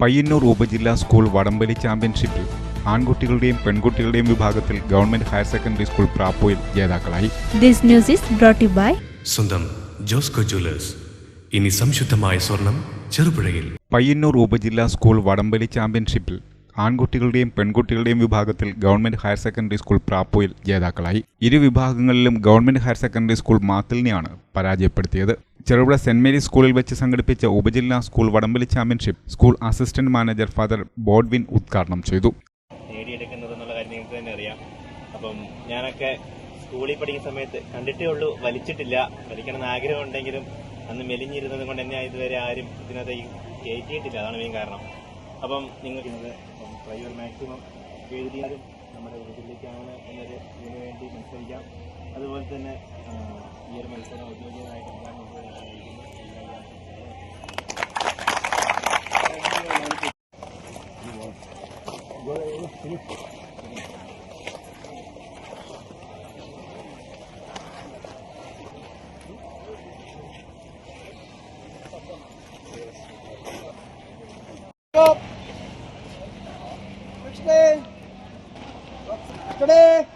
പയ്യന്നൂർ ഉപജില്ലാ സ്കൂൾ വടംവലി ചാമ്പ്യൻഷിപ്പിൽ ആൺകുട്ടികളുടെയും പെൺകുട്ടികളുടെയും വിഭാഗത്തിൽ government higher secondary school Prapoyil ജേതാക്കളായി. This news is brought by by സ്വന്തം ജോസ്കോ ജ്വല്ലേഴ്സ്. ഇനി സംശുദ്ധമായ സ്വർണം ചെറുപുഴയിൽ. പയ്യന്നൂർ ഉപജില്ലാ സ്കൂൾ വടംവലി ചാമ്പ്യൻഷിപ്പിൽ ആൺകുട്ടികളുടെയും പെൺകുട്ടികളുടെയും വിഭാഗത്തിൽ government higher secondary school Prapoyil ജേതാക്കളായി. ഇരു വിഭാഗങ്ങളിലും ഗവൺമെന്റ് ഹയർ സെക്കൻഡറി സ്കൂൾ മാത്തിലിനെയാണ് പരാജയപ്പെടുത്തിയത്. ചെറുപുഴ സെന്റ് മേരീസ് സ്കൂളിൽ വെച്ച് സംഘടിപ്പിച്ച ഉപജില്ലാ സ്കൂൾ വടംവലി championship school assistant manager father Bodwin ഉദ്ഘാടനം ചെയ്തു. നേടിയെടുക്കുന്നത് എന്നുള്ള കാര്യം നിങ്ങൾക്ക് തന്നെ അറിയാം. അപ്പം ഞാനൊക്കെ സ്കൂളിൽ പഠിക്കുന്ന സമയത്ത് കണ്ടിട്ടേ ഉള്ളൂ വലിച്ചിട്ടില്ല. വലിക്കണമെന്ന് ആഗ്രഹം ഉണ്ടെങ്കിലും അന്ന് മെലിഞ്ഞിരുന്നത് കൊണ്ട് എന്നെ ഇതുവരെ ആരും ഇതിനകത്ത് കയറ്റിയിട്ടില്ല. അതാണ് മെയിൻ കാരണം. അപ്പം നിങ്ങൾക്ക് മാക്സിമം എഴുതിയാലും നമ്മുടെ എന്നൊരു ഇതിനു വേണ്ടി മത്സരിക്കാം അതുപോലെ തന്നെ ഈ ഒരു മത്സരം ഔദ്യോഗികമായിട്ട് എല്ലാം നമുക്ക് അറിയിക്കുന്നു. എല്ലാവരും നോക്കണം കഴിഞ്ഞു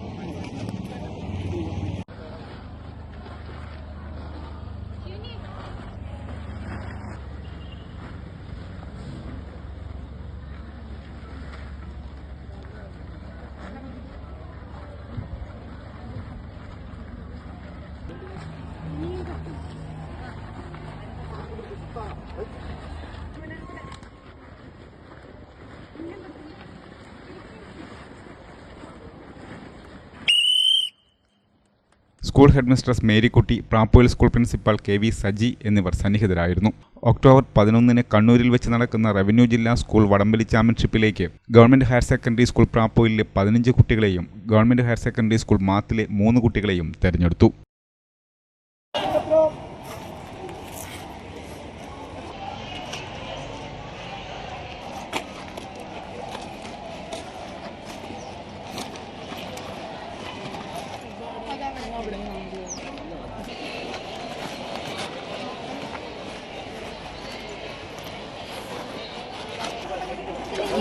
school headmistress Marykutty Prapoyil school principal K V Saji എന്നിവർ സന്നിഹിതരായിരുന്നു. ഒക്ടോബർ പതിനൊന്നിന് കണ്ണൂരിൽ വെച്ച് നടക്കുന്ന റവന്യൂ ജില്ലാ സ്കൂൾ വടംവലി ചാമ്പ്യൻഷിപ്പിലേക്ക് ഗവൺമെന്റ് ഹയർ സെക്കൻഡറി സ്കൂൾ പ്രാപ്പോയിലെ പതിനഞ്ച് കുട്ടികളെയും ഗവൺമെന്റ് ഹയർ സെക്കൻഡറി സ്കൂൾ മാത്തിലെ മൂന്ന് കുട്ടികളെയും തെരഞ്ഞെടുത്തു.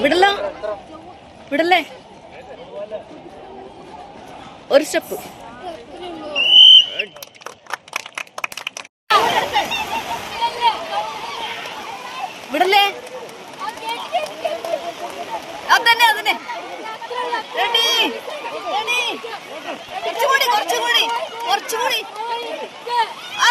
വിടല. വിടല്ലേ? ഒരു സ്റ്റെപ്പ്. വിടല്ലേ? അതന്നെ അതന്നെ. റെഡി. റെഡി. കുറച്ചുകൂടി കുറച്ചുകൂടി കുറച്ചുകൂടി. ആ,